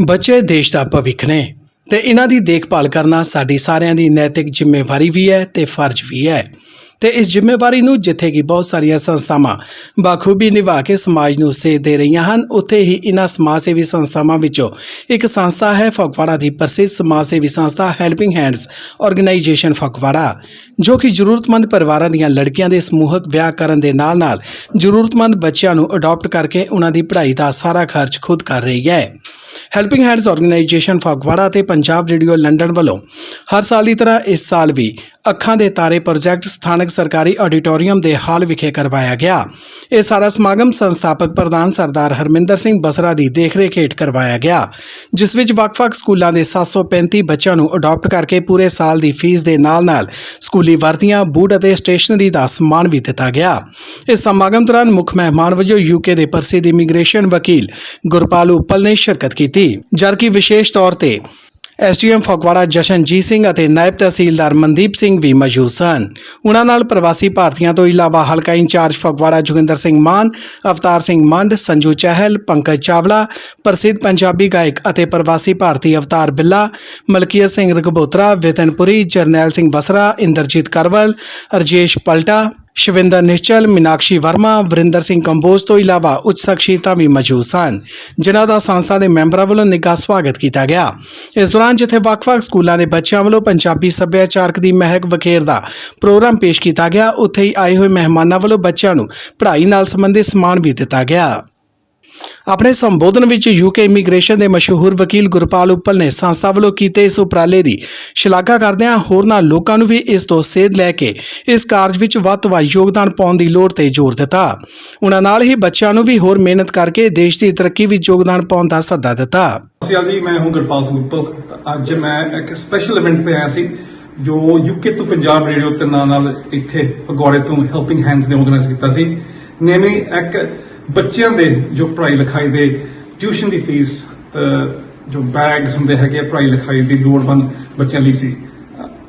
ਬੱਚੇ ਦੇਸ਼ ਦਾ ਭਵਿੱਖ ਨੇ। ਤੇ ਇਹਨਾਂ ਦੀ ਦੇਖਭਾਲ ਕਰਨਾ ਸਾਡੀ ਸਾਰਿਆਂ ਦੀ ਨੈਤਿਕ ਜ਼ਿੰਮੇਵਾਰੀ ਵੀ ਹੈ ਤੇ ਫਰਜ਼ ਵੀ ਹੈ। ਤੇ ਇਸ ਜ਼ਿੰਮੇਵਾਰੀ ਨੂੰ ਜਿੱਥੇ ਕਿ ਬਹੁਤ ਸਾਰੀਆਂ ਸੰਸਥਾਵਾਂ ਬਾਖੂਬੀ ਨਿਭਾ ਕੇ ਸਮਾਜ ਨੂੰ ਸੇਧ ਦੇ ਰਹੀਆਂ ਹਨ, ਉੱਥੇ ਹੀ ਇਹਨਾਂ ਸਮਾਜ ਸੇਵੀ ਸੰਸਥਾਵਾਂ ਵਿੱਚੋਂ ਇੱਕ ਸੰਸਥਾ ਹੈ ਫਗਵਾੜਾ ਦੀ ਪ੍ਰਸਿੱਧ ਸਮਾਜ ਸੇਵੀ ਸੰਸਥਾ ਹੈਲਪਿੰਗ ਹੈਂਡਸ ਆਰਗੇਨਾਈਜੇਸ਼ਨ ਫਗਵਾੜਾ, ਜੋ ਕਿ ਜ਼ਰੂਰਤਮੰਦ ਪਰਿਵਾਰਾਂ ਦੀਆਂ ਲੜਕੀਆਂ ਦੇ ਸਮੂਹਕ ਵਿਆਹ ਕਰਨ ਦੇ ਨਾਲ-ਨਾਲ ਜ਼ਰੂਰਤਮੰਦ ਬੱਚਿਆਂ ਨੂੰ ਅਡਾਪਟ ਕਰਕੇ ਉਹਨਾਂ ਦੀ ਪੜ੍ਹਾਈ ਦਾ ਸਾਰਾ ਖਰਚ ਖੁਦ ਕਰ ਰਹੀ ਹੈ। ਹੈਲਪਿੰਗ ਹੈਂਡਸ ਆਰਗੇਨਾਈਜੇਸ਼ਨ ਫਗਵਾੜਾ ਤੇ ਪੰਜਾਬ ਰੇਡੀਓ ਲੰਡਨ ਵੱਲੋਂ ਹਰ ਸਾਲ ਦੀ ਤਰ੍ਹਾਂ ਇਸ ਸਾਲ ਵੀ ਅੱਖਾਂ ਦੇ ਤਾਰੇ ਪ੍ਰੋਜੈਕਟ ਸਥਾਨਕ ਸਰਕਾਰੀ ਆਡੀਟੋਰੀਅਮ ਦੇ ਹਾਲ ਵਿਖੇ ਕਰਵਾਇਆ ਗਿਆ। ਇਹ ਸਾਰਾ ਸਮਾਗਮ ਸੰਸਥਾਪਕ ਪ੍ਰਧਾਨ ਸਰਦਾਰ ਹਰਮਿੰਦਰ ਸਿੰਘ ਬਸਰਾ ਦੀ ਦੇਖਰੇਖ ਹੇਠ ਕਰਵਾਇਆ ਗਿਆ, ਜਿਸ ਵਿੱਚ ਵੱਖ-ਵੱਖ ਸਕੂਲਾਂ ਦੇ 735 ਬੱਚਿਆਂ ਨੂੰ ਅਡਾਪਟ ਕਰਕੇ ਪੂਰੇ ਸਾਲ ਦੀ ਫੀਸ ਦੇ ਨਾਲ-ਨਾਲ ਸਕੂਲੀ ਵਰਦੀਆਂ, ਬੂਟ ਅਤੇ ਸਟੇਸ਼ਨਰੀ ਦਾ ਸਮਾਨ ਵੀ ਦਿੱਤਾ ਗਿਆ। ਇਸ ਸਮਾਗਮ ਦੌਰਾਨ ਮੁੱਖ ਮਹਿਮਾਨ ਵਜੋਂ ਯੂਕੇ ਦੇ ਪ੍ਰਸਿੱਧ ਇਮੀਗ੍ਰੇਸ਼ਨ ਵਕੀਲ ਗੁਰਪਾਲ ਉਪਲ ਨੇ ਸ਼ਿਰਕਤ ਕੀਤੀ ਕੀਤੀ। ਜਦਕਿ ਵਿਸ਼ੇਸ਼ ਤੌਰ ਤੇ ਐਸਡੀਐਮ ਫਗਵਾੜਾ ਜਸ਼ਨਜੀਤ ਸਿੰਘ ਅਤੇ ਨਾਇਬ ਤਹਿਸੀਲਦਾਰ ਮਨਦੀਪ ਸਿੰਘ ਵੀ ਮੌਜੂਦ ਸਨ। ਉਹਨਾਂ ਨਾਲ ਪ੍ਰਵਾਸੀ ਭਾਰਤੀਆਂ ਤੋਂ ਇਲਾਵਾ ਹਲਕਾ ਇੰਚਾਰਜ ਫਗਵਾੜਾ ਜੋਗਿੰਦਰ ਸਿੰਘ ਮਾਨ, ਅਵਤਾਰ ਸਿੰਘ ਮੰਡ, ਸੰਜੂ ਚਹਿਲ, ਪੰਕਜ ਚਾਵਲਾ, ਪ੍ਰਸਿੱਧ ਪੰਜਾਬੀ ਗਾਇਕ ਅਤੇ ਪ੍ਰਵਾਸੀ ਭਾਰਤੀ ਅਵਤਾਰ ਬਿੱਲਾ, ਮਲਕੀਅਤ ਸਿੰਘ ਰਗਬੋਤਰਾ ਵਿਤਨਪੁਰੀ ਜਰਨੈਲ ਸਿੰਘ ਵਸਰਾ, ਇੰਦਰਜੀਤ ਕਰਵਲ ਅਰਜੇਸ਼ ਪਲਟਾ ਸ਼ਵਿੰਦਰ ਨਿਸ਼ਚਲ, ਮੀਨਾਕਸ਼ੀ ਵਰਮਾ, ਵਰਿੰਦਰ ਸਿੰਘ ਕੰਬੋਜ ਤੋਂ ਇਲਾਵਾ ਉੱਚ ਸ਼ਖਸੀਅਤਾਂ ਵੀ ਮੌਜੂਦ ਸਨ, ਜਿਨ੍ਹਾਂ ਦਾ ਸੰਸਥਾ ਦੇ ਮੈਂਬਰਾਂ ਵੱਲੋਂ ਨਿੱਘਾ ਸਵਾਗਤ ਕੀਤਾ ਗਿਆ। ਇਸ ਦੌਰਾਨ ਜਿੱਥੇ ਵੱਖ-ਵੱਖ ਸਕੂਲਾਂ ਦੇ ਬੱਚਿਆਂ ਵੱਲੋਂ ਪੰਜਾਬੀ ਸੱਭਿਆਚਾਰਕ ਦੀ ਮਹਿਕ ਵਖੇਰ ਦਾ ਪ੍ਰੋਗਰਾਮ ਪੇਸ਼ ਕੀਤਾ ਗਿਆ, ਉੱਥੇ ਹੀ ਆਏ ਹੋਏ ਮਹਿਮਾਨਾਂ ਵੱਲੋਂ ਬੱਚਿਆਂ ਨੂੰ ਪੜ੍ਹਾਈ ਨਾਲ ਸੰਬੰਧਿਤ ਸਮਾਨ ਵੀ ਦਿੱਤਾ ਗਿਆ। ਆਪਣੇ ਸੰਬੋਧਨ ਵਿੱਚ ਯੂਕੇ ਇਮੀਗ੍ਰੇਸ਼ਨ ਦੇ ਮਸ਼ਹੂਰ ਵਕੀਲ ਗੁਰਪਾਲ ਉੱਪਲ ਨੇ ਸੰਸਥਾ ਵੱਲੋਂ ਕੀਤੇ ਇਸ ਉਪਰਾਲੇ ਦੀ ਸ਼ਲਾਘਾ ਕਰਦਿਆਂ ਹੋਰਨਾਂ ਲੋਕਾਂ ਨੂੰ ਵੀ ਇਸ ਤੋਂ ਸੇਧ ਲੈ ਕੇ ਇਸ ਕਾਰਜ ਵਿੱਚ ਵੱਧ ਤੋਂ ਵੱਧ ਯੋਗਦਾਨ ਪਾਉਣ ਦੀ ਲੋੜ ਤੇ ਜ਼ੋਰ ਦਿੱਤਾ। ਉਹਨਾਂ ਨਾਲ ਹੀ ਬੱਚਿਆਂ ਨੂੰ ਵੀ ਹੋਰ ਮਿਹਨਤ ਕਰਕੇ ਦੇਸ਼ ਦੀ ਤਰੱਕੀ ਵਿੱਚ ਯੋਗਦਾਨ ਪਾਉਣ ਦਾ ਸੱਦਾ ਦਿੱਤਾ। ਸਿਆਲ ਜੀ, ਮੈਂ ਹੂੰ ਗੁਰਪਾਲ ਸਿੰਘ ਉੱਪਲ। ਅੱਜ ਮੈਂ ਇੱਕ ਸਪੈਸ਼ਲ ਇਵੈਂਟ ਤੇ ਆਇਆ ਸੀ, ਜੋ ਯੂਕੇ ਤੋਂ ਪੰਜਾਬ ਰੇਡੀਓ ਤੇ ਨਾਲ ਨਾਲ ਇੱਥੇ ਫਗਵਾੜੇ ਤੋਂ ਹੈਲਪਿੰਗ ਹੈਂਡਸ ਨੇ ਆਰਗੇਨਾਈਜ਼ ਕੀਤਾ ਸੀ। ਨੇਮੀ ਇੱਕ ਬੱਚਿਆਂ ਦੇ ਜੋ ਪੜ੍ਹਾਈ ਲਿਖਾਈ ਦੇ ਟਿਊਸ਼ਨ ਦੀ ਫੀਸ ਜੋ ਬੈਗਸ ਹੁੰਦੇ ਹੈਗੇ ਆ ਪੜ੍ਹਾਈ ਲਿਖਾਈ ਦੀ ਲੋੜਵੰਦ ਬੱਚਿਆਂ ਲਈ ਸੀ।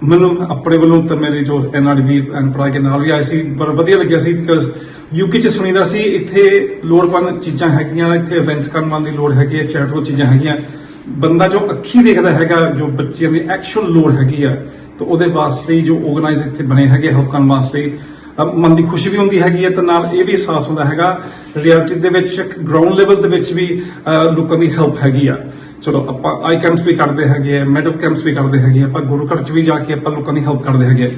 ਮੈਨੂੰ ਆਪਣੇ ਵੱਲੋਂ ਤਾਂ ਮੇਰੇ ਜੋ ਐਨਆਰਬੀ ਐਨ ਪੜ੍ਹਾਈ ਨਾਲ ਵੀ ਆਏ ਸੀ ਬੜਾ ਵਧੀਆ ਲੱਗਿਆ ਸੀ ਬਿਕਾਜ਼ ਯੂਕੇ ਚ ਸੁਣੀਦਾ ਸੀ, ਇੱਥੇ ਲੋੜਵੰਦ ਚੀਜ਼ਾਂ ਹੈਗੀਆਂ, ਇੱਥੇ ਇਵੈਂਟਸ ਕਰਨ ਵਾਲੀ ਲੋੜ ਹੈਗੀ ਹੈ ਚੈਟਰੋ ਚੀਜ਼ਾਂ ਹੈਗੀਆਂ। ਬੰਦਾ ਜੋ ਅੱਖੀ ਦੇਖਦਾ ਹੈਗਾ, ਜੋ ਬੱਚਿਆਂ ਦੀ ਐਕਚੁਅਲ ਲੋੜ ਹੈਗੀ ਆ, ਤਾਂ ਉਹਦੇ ਵਾਸਤੇ ਜੋ ਆਰਗੇਨਾਈਜ਼ ਇੱਥੇ ਬਣੇ ਹੈਗੇ ਹੈਲਪ ਕਰਨ ਵਾਸਤੇ ਮਨ ਦੀ ਖੁਸ਼ੀ ਵੀ ਹੁੰਦੀ ਹੈਗੀ ਹੈ ਤੇ ਨਾਲ ਇਹ ਵੀ ਅਹਿਸਾਸ ਹੁੰਦਾ ਹੈਗਾ ਰਿਐਲਿਟੀ ਦੇ ਵਿੱਚ ਗਰਾਊਂਡ ਲੈਵਲ ਦੇ ਵਿੱਚ ਵੀ ਲੋਕਾਂ ਦੀ ਹੈਲਪ ਹੈਗੀ ਆ। ਚਲੋ, ਆਪਾਂ ਆਈ ਕੈਂਪਸ ਵੀ ਕਰਦੇ ਹੈਗੇ ਆ ਮੈਡਲ ਕੈਂਪਸ ਵੀ ਕਰਦੇ ਹੈਗੇ ਆ, ਆਪਾਂ ਗੁਰੂ ਘਰ ਚ ਵੀ ਜਾ ਕੇ ਆਪਾਂ ਲੋਕਾਂ ਦੀ ਹੈਲਪ ਕਰਦੇ ਹੈਗੇ ਆ।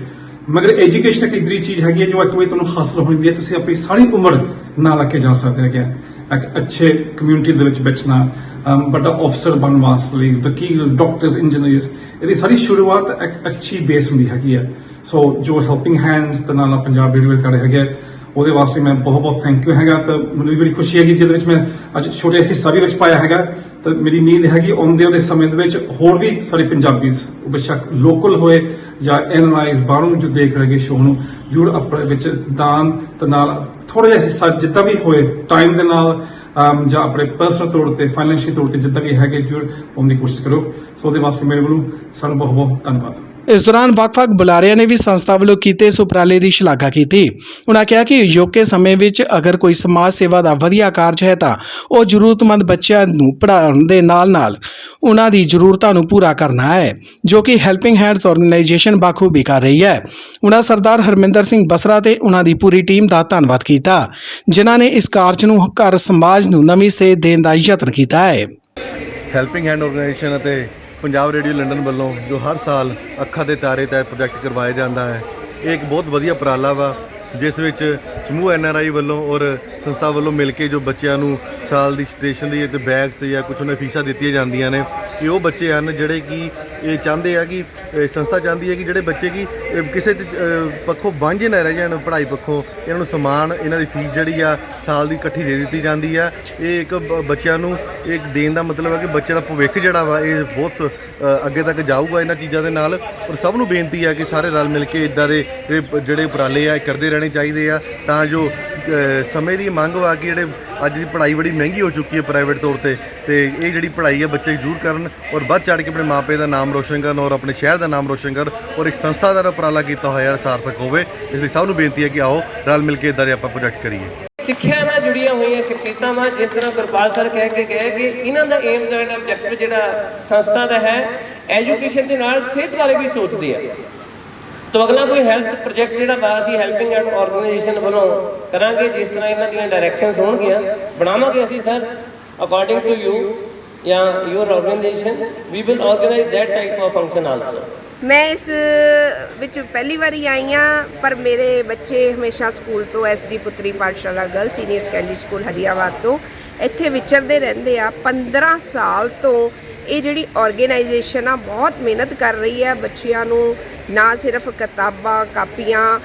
ਮਗਰ ਐਜੂਕੇਸ਼ਨ ਇੱਕ ਇਦਰੀ ਚੀਜ਼ ਹੈਗੀ ਹੈ ਜੋ ਇੱਕ ਵਾਰੀ ਤੁਹਾਨੂੰ ਹਾਸਲ ਹੋ ਜਾਂਦੀ ਹੈ, ਤੁਸੀਂ ਆਪਣੀ ਸਾਰੀ ਉਮਰ ਨਾਲ ਲੈ ਕੇ ਜਾ ਸਕਦੇ ਹੈਗੇ ਆ। ਇੱਕ ਅੱਛੇ ਕਮਿਊਨਿਟੀ ਦੇ ਵਿੱਚ ਬੈਠਣਾ ਵੱਡਾ ਅਫਸਰ ਬਣਨ ਵਾਸਤੇ ਵਕੀਲ ਡਾਕਟਰਸ ਇੰਜੀਨੀਅਰਸ ਇਹਦੀ ਸਾਰੀ ਸ਼ੁਰੂਆਤ ਇੱਕ ਅੱਛੀ ਬੇਸ ਹੁੰਦੀ ਹੈਗੀ ਹੈ ਸੋ ਜੋ ਹੈਲਪਿੰਗ ਹੈਂਡਸ ਦੇ ਨਾਲ ਪੰਜਾਬ ਰੇਡੀਓ ਕਰ ਰਹੇ ਹੈਗੇ ਆ, ਉਹਦੇ ਵਾਸਤੇ ਮੈਂ ਬਹੁਤ ਬਹੁਤ ਥੈਂਕ ਯੂ ਹੈਗਾ। ਤਾਂ ਮੈਨੂੰ ਵੀ ਬੜੀ ਖੁਸ਼ੀ ਹੈਗੀ ਜਿਹਦੇ ਵਿੱਚ ਮੈਂ ਅੱਜ ਛੋਟੇ ਹਿੱਸਾ ਵੀ ਵਿੱਚ ਪਾਇਆ ਹੈਗਾ। ਤਾਂ ਮੇਰੀ ਉਮੀਦ ਹੈਗੀ ਆਉਂਦੇ ਉਹਦੇ ਸਮੇਂ ਦੇ ਵਿੱਚ ਹੋਰ ਵੀ ਸਾਰੇ ਪੰਜਾਬੀਜ਼ ਬੇਸ਼ੱਕ ਲੋਕਲ ਹੋਏ ਜਾਂ ਐਨਲਾਈਜ਼ ਬਾਹਰੋਂ ਜੋ ਦੇਖ ਰਹੇ ਸ਼ੋਅ ਨੂੰ ਜੁੜ ਆਪਣੇ ਵਿੱਚ ਦਾਨ ਤੇ ਨਾਲ ਥੋੜਾ ਜਿਹਾ ਹਿੱਸਾ ਜਿੱਦਾਂ ਵੀ ਹੋਏ ਟਾਈਮ ਦੇ ਨਾਲ ਜਾਂ ਆਪਣੇ ਪਰਸਨਲ ਤੌਰ ਤੇ ਫਾਈਨੈਂਸ਼ੀਅਲ ਤੌਰ ਤੇ ਜਿੱਦਾਂ ਵੀ ਹੈਗੇ ਜੁੜ ਪਾਉਣ ਦੀ ਕੋਸ਼ਿਸ਼ ਕਰੋ। ਸੋ ਉਹਦੇ ਵਾਸਤੇ ਮੇਰੇ ਵੱਲੋਂ ਸਾਨੂੰ ਬਹੁਤ ਬਹੁਤ ਧੰਨਵਾਦ। ਇਸ ਦੌਰਾਨ ਵੱਖ-ਵੱਖ ਬੁਲਾਰਿਆਂ ਨੇ ਵੀ ਸੰਸਥਾ ਵੱਲੋਂ ਕੀਤੇ ਇਸ ਉਪਰਾਲੇ ਦੀ ਸ਼ਲਾਘਾ ਕੀਤੀ। ਉਹਨਾਂ ਕਿਹਾ ਕਿ ਯੋਕੇ ਸਮੇਂ ਵਿੱਚ ਅਗਰ ਕੋਈ ਸਮਾਜ ਸੇਵਾ ਦਾ ਵਧੀਆ ਕਾਰਜ ਹੈ ਤਾਂ ਉਹ ਜ਼ਰੂਰਤਮੰਦ ਬੱਚਿਆਂ ਨੂੰ ਪੜ੍ਹਾਉਣ ਦੇ ਨਾਲ-ਨਾਲ ਉਹਨਾਂ ਦੀ ਜ਼ਰੂਰਤਾਂ ਨੂੰ ਪੂਰਾ ਕਰਨਾ ਹੈ, ਜੋ ਕਿ ਹੈਲਪਿੰਗ ਹੈਂਡਸ ਆਰਗੇਨਾਈਜੇਸ਼ਨ ਬਾਖੂਬੀ ਕਰ ਰਹੀ ਹੈ। ਉਹਨਾਂ ਸਰਦਾਰ ਹਰਮਿੰਦਰ ਸਿੰਘ ਬਸਰਾ ਤੇ ਉਹਨਾਂ ਦੀ ਪੂਰੀ ਟੀਮ ਦਾ ਧੰਨਵਾਦ ਕੀਤਾ, ਜਿਨ੍ਹਾਂ ਨੇ ਇਸ ਕਾਰਜ ਨੂੰ ਘਰ ਸਮਾਜ ਨੂੰ ਨਵੀਂ ਸੇਧ ਦੇਣ ਦਾ ਯਤਨ ਕੀਤਾ ਹੈ। ਹੈਲਪਿੰਗ ਹੈਂਡ ਆਰਗੇਨਾਈਜੇਸ਼ਨ ਅਤੇ ਪੰਜਾਬ ਰੇਡੀਓ ਲੰਡਨ ਵੱਲੋਂ ਜੋ ਹਰ ਸਾਲ ਅੱਖਾਂ ਦੇ ਤਾਰੇ ਤਹਿਤ ਪ੍ਰੋਜੈਕਟ ਕਰਵਾਇਆ ਜਾਂਦਾ ਹੈ, ਇਹ ਇੱਕ ਬਹੁਤ ਵਧੀਆ ਉਪਰਾਲਾ ਵਾ। ਜਿਸ ਵਿੱਚ ਸਮੂਹ ਐਨ ਆਰ ਆਈ ਵੱਲੋਂ ਔਰ ਸੰਸਥਾ ਵੱਲੋਂ ਮਿਲ ਕੇ ਜੋ ਬੱਚਿਆਂ ਨੂੰ ਸਾਲ ਦੀ ਸਟੇਸ਼ਨਰੀ ਅਤੇ ਬੈਗਸ ਜਾਂ ਕੁਝ ਉਹਨਾਂ ਫੀਸਾਂ ਦਿੱਤੀਆਂ ਜਾਂਦੀਆਂ ਨੇ, ਇਹ ਉਹ ਬੱਚੇ ਹਨ ਜਿਹੜੇ ਕਿ ਇਹ ਚਾਹੁੰਦੇ ਆ ਕਿ ਸੰਸਥਾ ਚਾਹੁੰਦੀ ਹੈ ਕਿ ਜਿਹੜੇ ਬੱਚੇ ਕਿ ਕਿਸੇ ਪੱਖੋਂ ਵਾਂਝੇ ਨਾ ਰਹਿ ਜਾਣ, ਪੜ੍ਹਾਈ ਪੱਖੋਂ ਇਹਨਾਂ ਨੂੰ ਸਮਾਨ, ਇਹਨਾਂ ਦੀ ਫੀਸ ਜਿਹੜੀ ਆ ਸਾਲ ਦੀ ਇਕੱਠੀ ਦੇ ਦਿੱਤੀ ਜਾਂਦੀ ਆ। ਇਹ ਇੱਕ ਬ- ਬੱਚਿਆਂ ਨੂੰ ਇੱਕ ਦੇਣ ਦਾ ਮਤਲਬ ਹੈ ਕਿ ਬੱਚੇ ਦਾ ਭਵਿੱਖ ਜਿਹੜਾ ਵਾ, ਇਹ ਬਹੁਤ ਸ- ਅੱਗੇ ਤੱਕ ਜਾਊਗਾ ਇਹਨਾਂ ਚੀਜ਼ਾਂ ਦੇ ਨਾਲ। ਔਰ ਸਭ ਨੂੰ ਬੇਨਤੀ ਆ ਕਿ ਸਾਰੇ ਰਲ ਮਿਲ ਕੇ ਇਦਾਂ ਦੇ ਜਿਹੜੇ ਉਪਰਾਲੇ ਆ, ਇਹ ਕਰਦੇ ਰਹਿਣੇ। ਚਾਹੀਦੇ ਆ ਤਾਂ ਜੋ ਸਮੇਂ ਦੀ ਮੰਗ ਵਾ ਕਿ ਜਿਹੜੇ ਅੱਜ ਦੀ ਪੜ੍ਹਾਈ ਬੜੀ ਮਹਿੰਗੀ ਹੋ ਚੁੱਕੀ ਹੈ ਪ੍ਰਾਈਵੇਟ ਤੌਰ ਤੇ ਤੇ ਇਹ ਜਿਹੜੀ ਪੜ੍ਹਾਈ ਹੈ ਬੱਚੇ ਜ਼ਰੂਰ ਕਰਨ ਔਰ ਵੱਧ ਚੜ੍ਹ ਕੇ ਆਪਣੇ ਮਾਪੇ ਦਾ ਨਾਮ ਰੋਸ਼ਨ ਕਰਨ ਔਰ ਆਪਣੇ ਸ਼ਹਿਰ ਦਾ ਨਾਮ ਰੋਸ਼ਨ ਕਰਨ ਔਰ ਇੱਕ ਸੰਸਥਾ ਦਾ ਉਪਰਾਲਾ ਕੀਤਾ ਹੋਇਆ ਸਾਰਥਕ ਹੋਵੇ, ਇਸ ਲਈ ਸਭ ਨੂੰ ਬੇਨਤੀ ਹੈ ਕਿ ਆਓ ਰਲ ਮਿਲ ਕੇ ਇਦਾਂ ਦੇ ਆਪਾਂ ਪ੍ਰੋਜੈਕਟ ਕਰੀਏ। ਸਿੱਖਿਆ ਨਾਲ ਜੁੜੀਆਂ ਹੋਈਆਂ ਸ਼ਖਸੀਅਤਾਂ ਜਿਸ ਤਰ੍ਹਾਂ ਗੁਰਪਾਲ ਸਰ ਕਹਿ ਕੇ ਗਏ ਕਿ ਇਹਨਾਂ ਦਾ ਏਮ ਜਿਹੜਾ ਆਬਜੈਕਟਿਵ ਜਿਹੜਾ ਸੰਸਥਾ ਦਾ ਹੈ ਐਜੂਕੇਸ਼ਨ ਦੇ ਨਾਲ ਸਿਹਤ ਬਾਰੇ ਵੀ ਸੋਚਦੇ ਆ। ਤੋ ਅਗਲਾ ਕੋਈ ਹੈਲਥ ਪ੍ਰੋਜੈਕਟ ਜਿਹੜਾ ਵਾ ਅਸੀਂ ਹੈਲਪਿੰਗ ਐਂਡ ਆਰਗੇਨਾਈਜੇਸ਼ਨ ਵੱਲੋਂ ਕਰਾਂਗੇ, ਜਿਸ ਤਰ੍ਹਾਂ ਇਹਨਾਂ ਦੀਆਂ ਡਾਇਰੈਕਸ਼ਨਸ ਹੋਣਗੀਆਂ, ਬਣਾਵਾਂਗੇ ਅਸੀਂ ਸਰ ਅਕੋਰਡਿੰਗ ਟੂ ਯੂ ਜਾਂ your organisation we will organise that type of function also ਮੈਂ ਇਸ ਵਿੱਚ ਪਹਿਲੀ ਵਾਰੀ ਆਈ ਹਾਂ, ਪਰ ਮੇਰੇ ਬੱਚੇ ਹਮੇਸ਼ਾ ਸਕੂਲ ਤੋਂ SD Putri Pathshala girl senior secondary school Hariabad ਤੋਂ ਇੱਥੇ ਵਿਚਰਦੇ ਰਹਿੰਦੇ ਆ। 15 ਸਾਲ ਤੋਂ ਇਹ ਜਿਹੜੀ ਆਰਗੇਨਾਈਜੇਸ਼ਨ ਆ, ਬਹੁਤ ਮਿਹਨਤ ਕਰ ਰਹੀ ਹੈ ਬੱਚਿਆਂ ਨੂੰ, ਨਾ ਸਿਰਫ ਕਿਤਾਬਾਂ, ਕਾਪੀਆਂ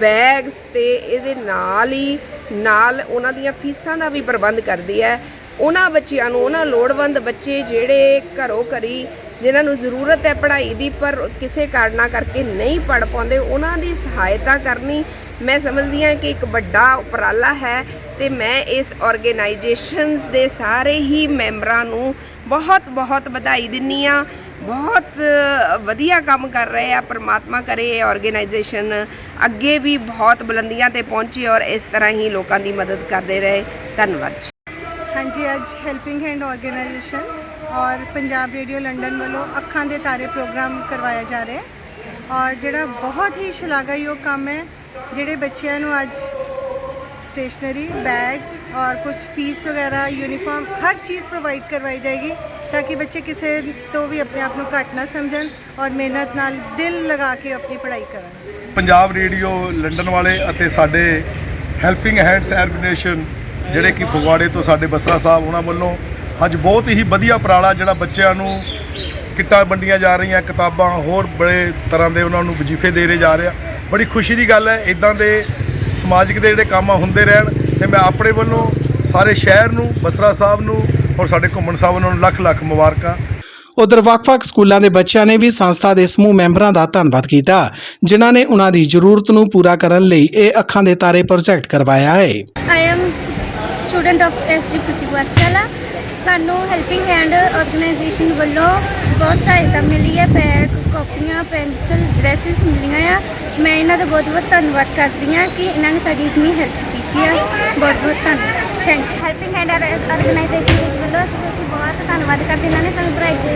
ਬੈਗਸ ਤੇ ਇਹਦੇ ਨਾਲ ਹੀ, ਨਾਲ ਉਹਨਾਂ ਦੀਆਂ ਫੀਸਾਂ ਦਾ ਵੀ ਪ੍ਰਬੰਧ ਕਰਦੀ ਹੈ। ਉਹਨਾਂ ਬੱਚਿਆਂ ਨੂੰ, ਉਹਨਾਂ ਲੋੜਵੰਦ ਬੱਚੇ ਜਿਹੜੇ ਘਰੋਂ ਘਰੀ, ਜਿਨ੍ਹਾਂ ਨੂੰ ਜ਼ਰੂਰਤ ਹੈ ਪੜ੍ਹਾਈ ਦੀ, ਪਰ ਕਿਸੇ ਕਾਰਨਾਂ ਕਰਕੇ ਨਹੀਂ ਪੜ ਪਾਉਂਦੇ, ਉਹਨਾਂ ਦੀ ਸਹਾਇਤਾ ਕਰਨੀ, ਮੈਂ ਸਮਝਦੀ ਹਾਂ ਕਿ ਇੱਕ ਵੱਡਾ ਉਪਰਾਲਾ ਹੈ ਤੇ ਮੈਂ ਇਸ ਆਰਗੇਨਾਈਜੇਸ਼ਨਸ ਦੇ ਸਾਰੇ ਹੀ ਮੈਂਬਰਾਂ ਨੂੰ ਬਹੁਤ ਬਹੁਤ ਵਧਾਈ ਦਿੰਨੀ ਆ। ਬਹੁਤ ਵਧੀਆ ਕੰਮ ਕਰ ਰਹੇ ਆ, ਪ੍ਰਮਾਤਮਾ ਕਰੇ ਇਹ ਆਰਗੇਨਾਈਜੇਸ਼ਨ ਅੱਗੇ ਵੀ ਬਹੁਤ ਬੁਲੰਦੀਆਂ ਤੇ ਪਹੁੰਚੇ ਔਰ ਇਸ ਤਰ੍ਹਾਂ ਹੀ ਲੋਕਾਂ ਦੀ ਮਦਦ ਕਰਦੇ ਰਹੇ। ਧੰਨਵਾਦ ਜੀ। ਹਾਂਜੀ, ਅੱਜ ਹੈਲਪਿੰਗ ਹੈਂਡ ਆਰਗੇਨਾਈਜੇਸ਼ਨ ਔਰ ਪੰਜਾਬ ਰੇਡੀਓ ਲੰਡਨ ਵੱਲੋਂ ਅੱਖਾਂ ਦੇ ਤਾਰੇ ਪ੍ਰੋਗਰਾਮ ਕਰਵਾਇਆ ਜਾ ਰਿਹਾ ਹੈ। ਔਰ ਜਿਹੜਾ ਬਹੁਤ ਹੀ ਸ਼ਲਾਘਾਯੋਗ ਕੰਮ ਹੈ, ਜਿਹੜੇ ਬੱਚਿਆਂ ਨੂੰ ਅੱਜ ਸਟੇਸ਼ਨਰੀ ਬੈਗਸ ਔਰ ਕੁਝ ਫੀਸ ਵਗੈਰਾ ਯੂਨੀਫਾਰਮ ਹਰ ਚੀਜ਼ ਪ੍ਰੋਵਾਈਡ ਕਰਵਾਈ ਜਾਏਗੀ ਤਾਂ ਕਿ ਬੱਚੇ ਕਿਸੇ ਤੋਂ ਵੀ ਆਪਣੇ ਆਪ ਨੂੰ ਘੱਟ ਨਾ ਸਮਝਣ ਔਰ ਮਿਹਨਤ ਨਾਲ ਦਿਲ ਲਗਾ ਕੇ ਆਪਣੀ ਪੜ੍ਹਾਈ ਕਰਨ ਪੰਜਾਬ ਰੇਡੀਓ ਲੰਡਨ ਵਾਲੇ ਅਤੇ ਸਾਡੇ ਹੈਲਪਿੰਗ ਹੈਂਡਸ ਆਰਗੇਨਾਈਜੇਸ਼ਨ ਜਿਹੜੇ ਕਿ ਫਗਵਾੜੇ ਤੋਂ ਸਾਡੇ ਬਸਰਾ ਸਾਹਿਬ ਉਹਨਾਂ ਵੱਲੋਂ ਅੱਜ ਬਹੁਤ ਹੀ ਵਧੀਆ ਉਪਰਾਲਾ ਜਿਹੜਾ ਬੱਚਿਆਂ ਨੂੰ ਕਿੱਟਾਂ ਵੰਡੀਆਂ ਜਾ ਰਹੀਆਂ ਕਿਤਾਬਾਂ ਹੋਰ ਬੜੇ ਤਰ੍ਹਾਂ ਦੇ ਉਹਨਾਂ ਨੂੰ ਵਜ਼ੀਫੇ ਦੇ ਰਹੇ ਜਾ ਰਹੇ ਆ ਬੜੀ ਖੁਸ਼ੀ ਦੀ ਗੱਲ ਹੈ ਇਦਾਂ ਦੇ ਸਮਾਜਿਕ ਦੇ ਜਿਹੜੇ ਕੰਮ ਹੁੰਦੇ ਰਹਿਣ ਤੇ ਮੈਂ ਆਪਣੇ ਵੱਲੋਂ ਸਾਰੇ ਸ਼ਹਿਰ ਨੂੰ ਬਸਰਾ ਸਾਹਿਬ ਨੂੰ ਔਰ ਸਾਡੇ ਘੁੰਮਣ ਸਾਹਿਬ ਨੂੰ ਲੱਖ ਲੱਖ ਮੁਬਾਰਕਾਂ। ਉਧਰ ਵੱਖ-ਵੱਖ ਸਕੂਲਾਂ ਦੇ ਬੱਚਿਆਂ ਨੇ ਵੀ ਸੰਸਥਾ ਦੇ ਸਮੂਹ ਮੈਂਬਰਾਂ ਦਾ ਧੰਨਵਾਦ ਕੀਤਾ ਜਿਨ੍ਹਾਂ ਨੇ ਉਹਨਾਂ ਦੀ ਜ਼ਰੂਰਤ ਨੂੰ ਪੂਰਾ ਕਰਨ ਲਈ ਇਹ ਅੱਖਾਂ ਦੇ ਤਾਰੇ ਪ੍ਰੋਜੈਕਟ ਕਰਵਾਇਆ ਹੈ। I am student of SG Pratibhachala ਸਾਨੂੰ ਹੈਲਪਿੰਗ ਹੈਂਡ ਆਰਗੇਨਾਈਜੇਸ਼ਨ ਵੱਲੋਂ ਬਹੁਤ ਸਹਾਇਤਾ ਮਿਲੀ ਹੈ। ਬੈਗ ਕਾਪੀਆਂ, ਪੈਨਸਲ, ਡਰੈਸਿਸ ਮਿਲੀਆਂ ਆ। ਮੈਂ ਇਹਨਾਂ ਦਾ ਬਹੁਤ ਬਹੁਤ ਧੰਨਵਾਦ ਕਰਦੀ ਹਾਂ ਕਿ ਇਹਨਾਂ ਨੇ ਸਾਡੀ ਇਤਨੀ ਹੈਲਪ ਕੀਤੀ ਹੈ ਬਹੁਤ ਬਹੁਤ ਧੰਨਵਾਦ। Thank you helping hand organisation ਵੱਲੋਂ ਅਸੀਂ ਅਸੀਂ ਬਹੁਤ ਧੰਨਵਾਦ ਕਰਦੇ ਇਹਨਾਂ ਨੇ ਸਾਨੂੰ ਪੜ੍ਹਾਈ ਦੇ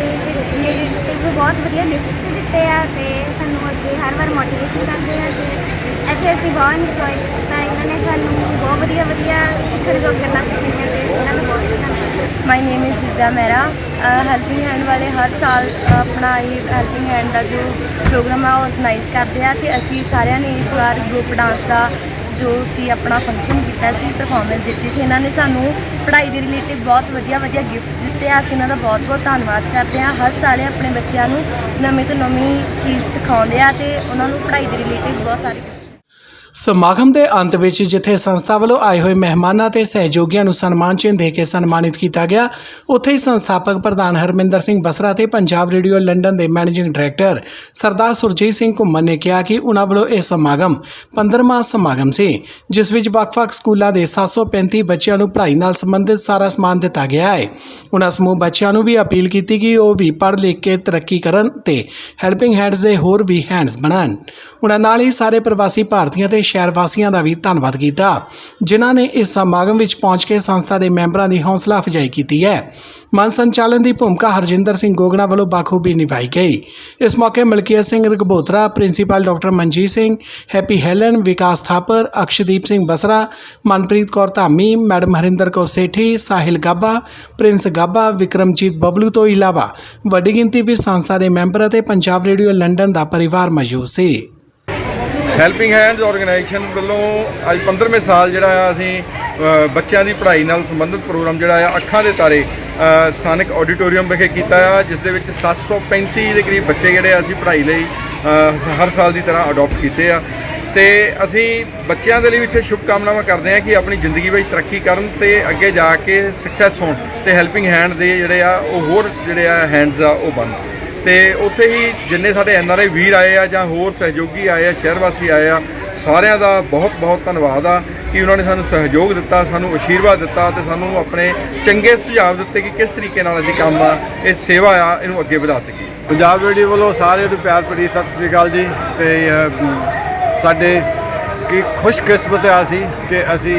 ਬਹੁਤ ਵਧੀਆ ਗਿਫਟਸ ਦਿੱਤੇ ਆ ਤੇ ਸਾਨੂੰ ਅੱਗੇ ਹਰ ਵਾਰ ਮੋਟੀਵੇਸ਼ਨ ਕਰਦੇ ਆ ਤੇ ਇੱਥੇ ਅਸੀਂ ਬਹੁਤ ਇੰਜੋਏ ਕੀਤਾ। ਇਹਨਾਂ ਨੇ ਸਾਨੂੰ ਬਹੁਤ ਵਧੀਆ ਵਧੀਆ ਸਿੱਖਣ ਯੋਗ ਗੱਲਾਂ ਸਿੱਖੀਆਂ ਤੇ ਇਹਨਾਂ ਨੂੰ ਬਹੁਤ ਧੰਨਵਾਦ my name is Divya Mehra helping hand ਵਾਲੇ ਹਰ ਸਾਲ ਆਪਣਾ ਇਹ ਹੈਲਪਿੰਗ ਹੈਂਡ ਦਾ ਜੋ ਪ੍ਰੋਗਰਾਮ ਆ, ਉਹ ਆਰਗੇਨਾਈਜ਼ ਕਰਦੇ ਆ ਤੇ ਅਸੀਂ ਸਾਰਿਆਂ ਨੇ ਇਸ ਵਾਰ ਗਰੁੱਪ ਡਾਂਸ ਦਾ ਜੋ ਸੀ ਆਪਣਾ ਫੰਕਸ਼ਨ ਕੀਤਾ ਸੀ ਪਰਫਾਰਮੈਂਸ ਦਿੱਤੀ ਸੀ। ਇਹਨਾਂ ਨੇ ਸਾਨੂੰ ਪੜ੍ਹਾਈ ਦੇ ਰਿਲੇਟਿਡ ਬਹੁਤ ਵਧੀਆ ਵਧੀਆ ਗਿਫਟਸ ਦਿੱਤੇ ਆ। ਅਸੀਂ ਇਹਨਾਂ ਦਾ ਬਹੁਤ ਬਹੁਤ ਧੰਨਵਾਦ ਕਰਦੇ ਹਾਂ ਹਰ ਸਾਲ ਆਪਣੇ ਬੱਚਿਆਂ ਨੂੰ ਨਵੀਂ ਤੋਂ ਨਵੀਂ ਚੀਜ਼ ਸਿਖਾਉਂਦੇ ਆ ਤੇ ਉਹਨਾਂ ਨੂੰ ਪੜ੍ਹਾਈ ਦੇ ਰਿਲੇਟਿਡ ਬਹੁਤ ਸਾਰੇ ਸਮਾਗਮ ਦੇ ਅੰਤ ਵਿੱਚ ਜਿੱਥੇ ਸੰਸਥਾ ਵੱਲੋਂ ਆਏ ਹੋਏ ਮਹਿਮਾਨਾਂ ਤੇ ਸਹਿਯੋਗੀਆਂ ਨੂੰ ਸਨਮਾਨ ਚਿੰਨ੍ਹ ਦੇ ਕੇ ਸਨਮਾਨਿਤ ਕੀਤਾ ਗਿਆ, ਉੱਥੇ ਹੀ ਸੰਸਥਾਪਕ ਪ੍ਰਧਾਨ ਹਰਮਿੰਦਰ ਸਿੰਘ ਬਸਰਾ ਤੇ ਪੰਜਾਬ ਰੇਡੀਓ ਲੰਡਨ ਦੇ ਮੈਨੇਜਿੰਗ ਡਾਇਰੈਕਟਰ ਸਰਦਾਰ ਸੁਰਜੀਤ ਸਿੰਘ ਘੁੰਮਣ ਨੇ ਕਿਹਾ ਕਿ ਉਹਨਾਂ ਵੱਲੋਂ ਇਹ ਸਮਾਗਮ 15ਵਾਂ ਸਮਾਗਮ ਸੀ, ਜਿਸ ਵਿੱਚ ਵੱਖ-ਵੱਖ ਸਕੂਲਾਂ ਦੇ 735 ਬੱਚਿਆਂ ਨੂੰ ਪੜ੍ਹਾਈ ਨਾਲ ਸੰਬੰਧਿਤ ਸਾਰਾ ਸਮਾਨ ਦਿੱਤਾ ਗਿਆ ਹੈ। ਉਹਨਾਂ ਸਮੂਹ ਬੱਚਿਆਂ ਨੂੰ ਵੀ ਅਪੀਲ ਕੀਤੀ ਕਿ ਉਹ ਵੀ ਪੜ੍ਹ ਲਿਖ ਕੇ ਤਰੱਕੀ ਕਰਨ ਤੇ ਹੈਲਪਿੰਗ ਹੈਂਡਸ ਦੇ ਹੋਰ ਵੀ ਹੈਂਡਸ ਬਣਨ ਉਹਨਾਂ ਨਾਲ ਹੀ ਸਾਰੇ ਪ੍ਰਵਾਸੀ ਭਾਰਤੀਆਂ ਤੇ ਸ਼ਹਿਰ ਵਾਸੀਆਂ ਦਾ ਵੀ ਧੰਨਵਾਦ ਕੀਤਾ, ਜਿਨ੍ਹਾਂ ਨੇ ਇਸ ਸਮਾਗਮ ਵਿੱਚ ਪਹੁੰਚ ਕੇ ਸੰਸਥਾ ਦੇ ਮੈਂਬਰਾਂ ਦੀ ਹੌਸਲਾ ਅਫਜ਼ਾਈ ਕੀਤੀ ਹੈ। ਮਨ ਸੰਚਾਲਨ ਦੀ ਭੂਮਿਕਾ ਹਰਜਿੰਦਰ ਸਿੰਘ ਗੋਗਨਾ ਵੱਲੋਂ ਬਾਖੂਬੀ ਨਿਭਾਈ ਗਈ। ਇਸ ਮੌਕੇ Malkit Singh Ragbotra principal doctor Manjit Singh, Happy Helen, Vikas Thapar, Akshdeep Singh Basra, Manpreet Kaur Dhami, madam Harinder Kaur Sethi, Sahil Gaba, Prince Gaba, Vikramjit Bablu ਤੋਂ ਇਲਾਵਾ ਵੱਡੀ ਗਿਣਤੀ ਵਿੱਚ ਸੰਸਥਾ ਦੇ ਮੈਂਬਰ ਅਤੇ ਪੰਜਾਬ ਰੇਡੀਓ ਲੰਡਨ ਦਾ ਪਰਿਵਾਰ ਮੌਜੂਦ ਸੀ। ਹੈਲਪਿੰਗ ਹੈਂਡਸ ਆਰਗੇਨਾਈਜੇਸ਼ਨ ਵੱਲੋਂ ਅੱਜ 15ਵੇਂ ਸਾਲ ਜਿਹੜਾ ਆ ਅਸੀਂ ਬੱਚਿਆਂ ਦੀ ਪੜ੍ਹਾਈ ਨਾਲ ਸੰਬੰਧਿਤ ਪ੍ਰੋਗਰਾਮ ਜਿਹੜਾ ਆ ਅੱਖਾਂ ਦੇ ਤਾਰੇ ਸਥਾਨਕ ਆਡੀਟੋਰੀਅਮ ਵਿਖੇ ਕੀਤਾ ਆ, ਜਿਸ ਦੇ ਵਿੱਚ 735 ਦੇ ਕਰੀਬ ਬੱਚੇ ਜਿਹੜੇ ਆ ਅਸੀਂ ਪੜ੍ਹਾਈ ਲਈ ਹਰ ਸਾਲ ਦੀ ਤਰ੍ਹਾਂ ਅਡਾਪਟ ਕੀਤੇ ਆ। ਤੇ ਅਸੀਂ ਬੱਚਿਆਂ ਦੇ ਲਈ ਵੀ ਇੱਥੇ ਸ਼ੁਭ ਕਾਮਨਾਵਾਂ ਕਰਦੇ ਹਾਂ ਕਿ ਆਪਣੀ ਜ਼ਿੰਦਗੀ ਵਿੱਚ ਤਰੱਕੀ ਕਰਨ ਤੇ ਅੱਗੇ ਜਾ ਕੇ ਸਕਸੈਸ ਹੋਣ ਤੇ ਹੈਲਪਿੰਗ ਹੈਂਡ ਦੇ ਜਿਹੜੇ ਆ, ਉਹ ਹੋਰ ਜਿਹੜੇ ਆ ਹੈਂਡਸ ਆ, ਉਹ ਬਣ ਤੇ ਉੱਥੇ ਹੀ ਜਿੰਨੇ ਸਾਡੇ ਐਨ ਆਰ ਆਈ ਵੀਰ ਆਏ ਆ ਜਾਂ ਹੋਰ ਸਹਿਯੋਗੀ ਆਏ ਆ, ਸ਼ਹਿਰ ਵਾਸੀ ਆਏ ਆ, ਸਾਰਿਆਂ ਦਾ ਬਹੁਤ ਬਹੁਤ ਧੰਨਵਾਦ ਆ ਕਿ ਉਹਨਾਂ ਨੇ ਸਾਨੂੰ ਸਹਿਯੋਗ ਦਿੱਤਾ, ਸਾਨੂੰ ਅਸ਼ੀਰਵਾਦ ਦਿੱਤਾ ਤੇ ਸਾਨੂੰ ਆਪਣੇ ਚੰਗੇ ਸੁਝਾਅ ਦਿੱਤੇ ਕਿ ਕਿਸ ਤਰੀਕੇ ਨਾਲ ਅਸੀਂ ਕੰਮ ਆ, ਇਹ ਸੇਵਾ ਆ, ਇਹਨੂੰ ਅੱਗੇ ਵਧਾ ਸਕੀਏ। ਪੰਜਾਬ ਰੇਡੀਓ ਵੱਲੋਂ ਸਾਰਿਆਂ ਨੂੰ ਪਿਆਰ ਭਰੀ ਸਤਿ ਸ੍ਰੀ ਅਕਾਲ ਜੀ ਤੇ ਸਾਡੇ ਕਿ ਖੁਸ਼ਕਿਸਮਤ ਆ ਅਸੀਂ ਕਿ ਅਸੀਂ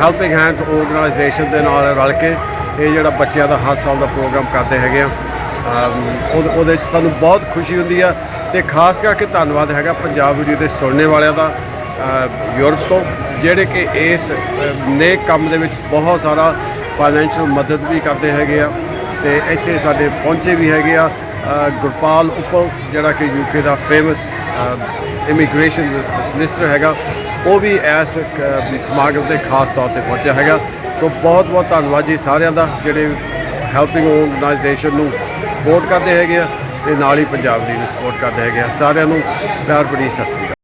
ਹੈਲਪਿੰਗ ਹੈਂਡਸ ਆਰਗੇਨਾਈਜੇਸ਼ਨ ਦੇ ਨਾਲ ਰਲ ਕੇ ਇਹ ਜਿਹੜਾ ਬੱਚਿਆਂ ਦਾ ਹਰ ਸਾਲ ਦਾ ਪ੍ਰੋਗਰਾਮ ਕਰਦੇ ਹੈਗੇ ਆ। ਉਹਦੇ ਉਹਦੇ 'ਚ ਸਾਨੂੰ ਬਹੁਤ ਖੁਸ਼ੀ ਹੁੰਦੀ ਆ ਤੇ ਖਾਸ ਕਰਕੇ ਧੰਨਵਾਦ ਹੈਗਾ ਪੰਜਾਬ ਵੀਡੀਓ ਦੇ ਸੁਣਨੇ ਵਾਲਿਆਂ ਦਾ। ਯੂਰਪ ਤੋਂ, ਜਿਹੜੇ ਕਿ ਇਸ ਨੇਕ ਕੰਮ ਦੇ ਵਿੱਚ ਬਹੁਤ ਸਾਰਾ ਫਾਈਨੈਂਸ਼ੀਅਲ ਮਦਦ ਵੀ ਕਰਦੇ ਹੈਗੇ ਆ ਤੇ ਇੱਥੇ ਸਾਡੇ ਪਹੁੰਚੇ ਵੀ ਹੈਗੇ ਆ। ਗੁਰਪਾਲ ਉੱਪਲ ਜਿਹੜਾ ਕਿ ਯੂਕੇ ਦਾ ਫੇਮਸ ਇਮੀਗ੍ਰੇਸ਼ਨ ਸਲਿਸਟਰ ਹੈਗਾ, ਉਹ ਵੀ ਇਸ ਸਮਾਗਮ ਤੇ ਖਾਸ ਤੌਰ ਤੇ ਪਹੁੰਚਿਆ ਹੈਗਾ। ਸੋ ਬਹੁਤ ਬਹੁਤ ਧੰਨਵਾਦ ਜੀ ਸਾਰਿਆਂ ਦਾ, ਜਿਹੜੇ ਹੈਲਪਿੰਗ ਆਰਗੇਨਾਈਜੇਸ਼ਨ ਨੂੰ ਸਪੋਰਟ ਕਰਦੇ ਹੈਗੇ ਆ ਤੇ ਨਾਲ ਹੀ ਪੰਜਾਬ ਦੀ ਵੀ ਸਪੋਰਟ ਕਰਦੇ ਹੈਗੇ ਆ। ਸਾਰਿਆਂ ਨੂੰ ਪਿਆਰ ਭਰੀ ਸਤਿ ਸ੍ਰੀ ਅਕਾਲ।